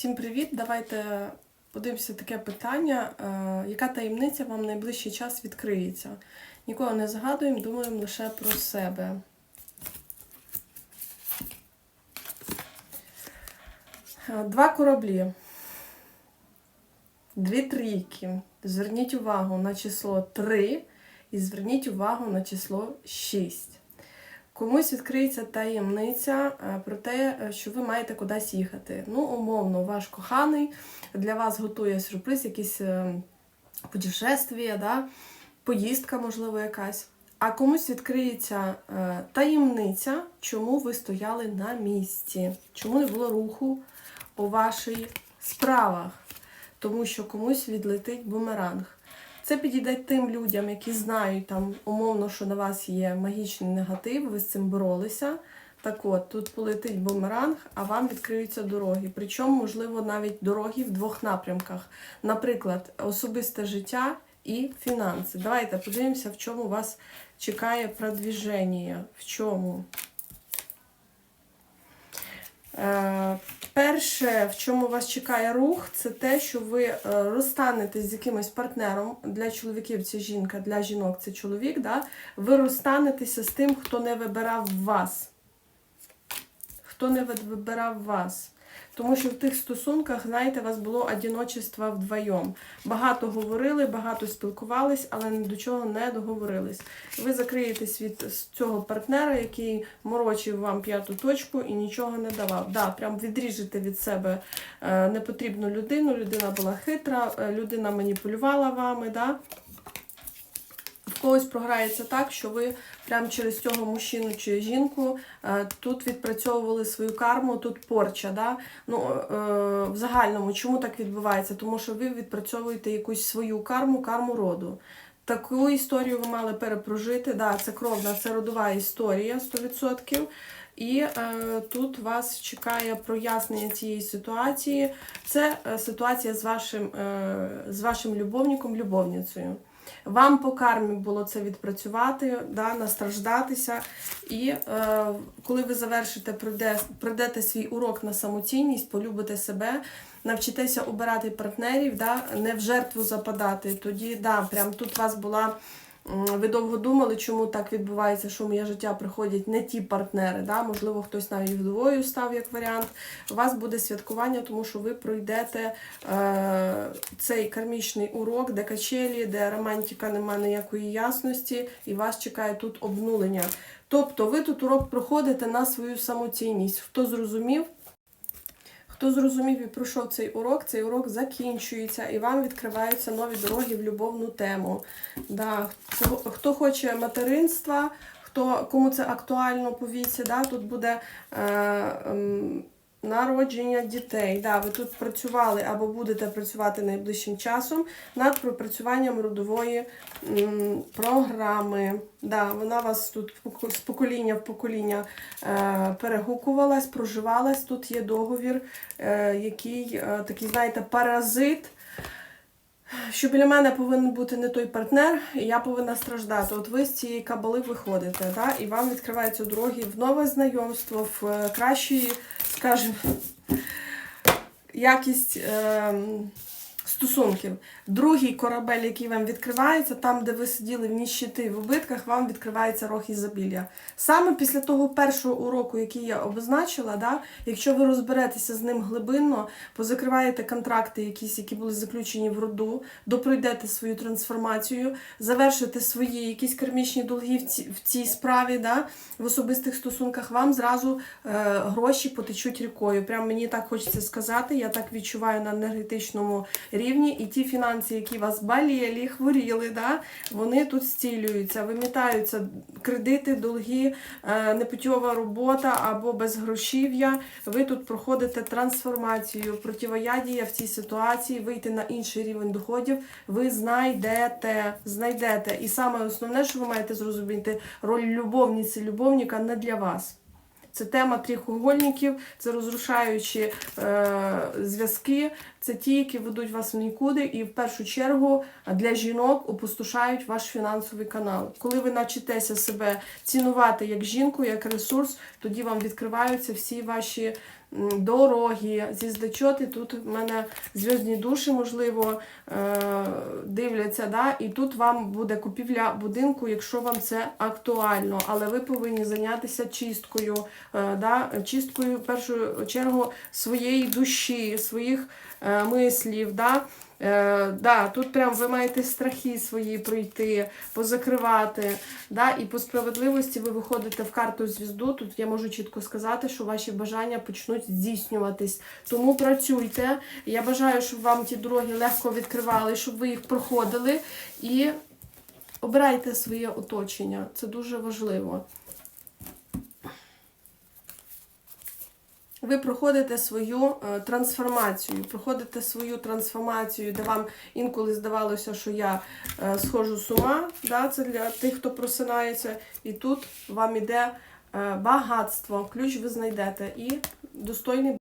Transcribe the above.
Всім привіт! Давайте подивимося таке питання. Е, Яка таємниця вам найближчий час відкриється? Нікого не згадуємо, думаємо лише про себе. Е, Два кораблі. Дві трійки. Зверніть увагу на число 3 і зверніть увагу на число 6. Комусь відкриється таємниця е, про те, е, що ви маєте кудись їхати. Ну, умовно, ваш коханий для вас готує сюрприз, якісь е, путешествия, да? поїздка, можливо, якась. А комусь відкриється таємниця, чому ви стояли на місці, чому не було руху у ваших справах, тому що комусь відлетить бумеранг. Це підійде тим людям, які знають там умовно, що на вас є магічний негатив, ви з цим боролися. Так от, тут полетить бумеранг, а вам відкриються дороги. Причому, можливо, навіть дороги в двох напрямках. Наприклад, особисте життя і фінанси. Давайте подивимося, в чому вас чекає продвіження. В чому? Е, Перше, в чому вас чекає рух, це те, що ви е, розстанетесь з якимось партнером. Для чоловіків це жінка, для жінок це чоловік. Да? Ви розстанетеся з тим, хто не вибирав вас. Хто не вибирав вас. Тому що в тих стосунках, знаєте, у вас було одиночество вдвоєм. Багато говорили, багато спілкувались, але ні до чого не договорились. Ви закриєтесь від цього партнера, який морочив вам п'яту точку і нічого не давав. Да, прям відріжете від себе е, непотрібну людину. Людина була хитра, е, людина маніпулювала вами. Да? В когось програється так, що ви прямо через цього мужчину чи жінку е, тут відпрацьовували свою карму, тут порча. Да? Ну, е, в загальному, чому так відбувається? Тому що ви відпрацьовуєте якусь свою карму, карму роду. Таку історію ви мали перепрожити. Да, це кровна, це родова історія 100%. І е, тут вас чекає прояснення цієї ситуації. Це е, ситуація з вашим, е, з вашим любовником, любовницею. Вам по кармі було це відпрацювати, да, настраждатися. І е, коли ви завершите, пройде, пройдете свій урок на самоцінність, полюбите себе, навчитеся обирати партнерів, да, не в жертву западати. Тоді, да, прям тут у вас була. Ви довго думали, чому так відбувається, що в моє життя приходять не ті партнери. Да? Можливо, хтось навіть вдвою став як варіант. У вас буде святкування, тому що ви пройдете е, цей кармічний урок, де качелі, де романтика немає ніякої ясності, і вас чекає тут обнулення. Тобто ви тут урок проходите на свою самоцінність. Хто зрозумів? Хто зрозумів і пройшов цей урок, цей урок закінчується і вам відкриваються нові дороги в любовну тему. Да. Хто, хоче материнства, хто, кому це актуально по віці, да, тут буде е, ем, народження дітей. Да, ви тут працювали або будете працювати найближчим часом над пропрацюванням родової м, програми. Да, вона вас тут з покоління в покоління е, перегукувалась, проживалась. Тут є договір, е, який е, такий, знаєте, паразит. Що біля мене повинен бути не той партнер, і я повинна страждати. От ви з цієї кабали виходите, да? і вам відкриваються дороги в нове знайомство, в е, кращі, скажімо, якість е, стосунків. Другий корабель, який вам відкривається, там, де ви сиділи в ніщити в убитках, вам відкривається рог ізобілля. Саме після того першого уроку, який я обозначила, да, якщо ви розберетеся з ним глибинно, позакриваєте контракти, якісь, які були заключені в роду, допройдете свою трансформацію, завершите свої якісь кармічні долги в, ці, в цій справі, да, в особистих стосунках, вам зразу е, гроші потечуть рікою. Прям мені так хочеться сказати, я так відчуваю на енергетичному рівні, і ті фінанси, які вас боліли, хворіли, да, вони тут зцілюються, вимітаються кредити, долги, е, непутьова робота або безгрошів'я. Ви тут проходите трансформацію, противоядія в цій ситуації, вийти на інший рівень доходів. Ви знайдете, знайдете. І саме основне, що ви маєте зрозуміти, роль любовниці, любовника не для вас. Це тема трьохугольників, це розрушаючі е, зв'язки, це ті, які ведуть вас в нікуди, і в першу чергу для жінок опустошають ваш фінансовий канал. Коли ви навчитеся себе цінувати як жінку, як ресурс, тоді вам відкриваються всі ваші дороги, зіздачоти. Тут в мене зв'язні душі, можливо, е, дивляться, да? і тут вам буде купівля будинку, якщо вам це актуально. Але ви повинні зайнятися чисткою, е, да? чисткою в першу чергу своєї душі, своїх е, мислів. Да? Е, да, тут прям ви маєте страхи свої пройти, позакривати. Да? І по справедливості ви виходите в карту звізду. Тут я можу чітко сказати, що ваші бажання почнуть здійснюватись. Тому працюйте. Я бажаю, щоб вам ті дороги легко відкривали, щоб ви їх проходили. І обирайте своє оточення. Це дуже важливо. Ви проходите свою е, трансформацію, проходите свою трансформацію, де вам інколи здавалося, що я е, схожу з ума, да, це для тих, хто просинається, і тут вам іде е, багатство, ключ ви знайдете і достойний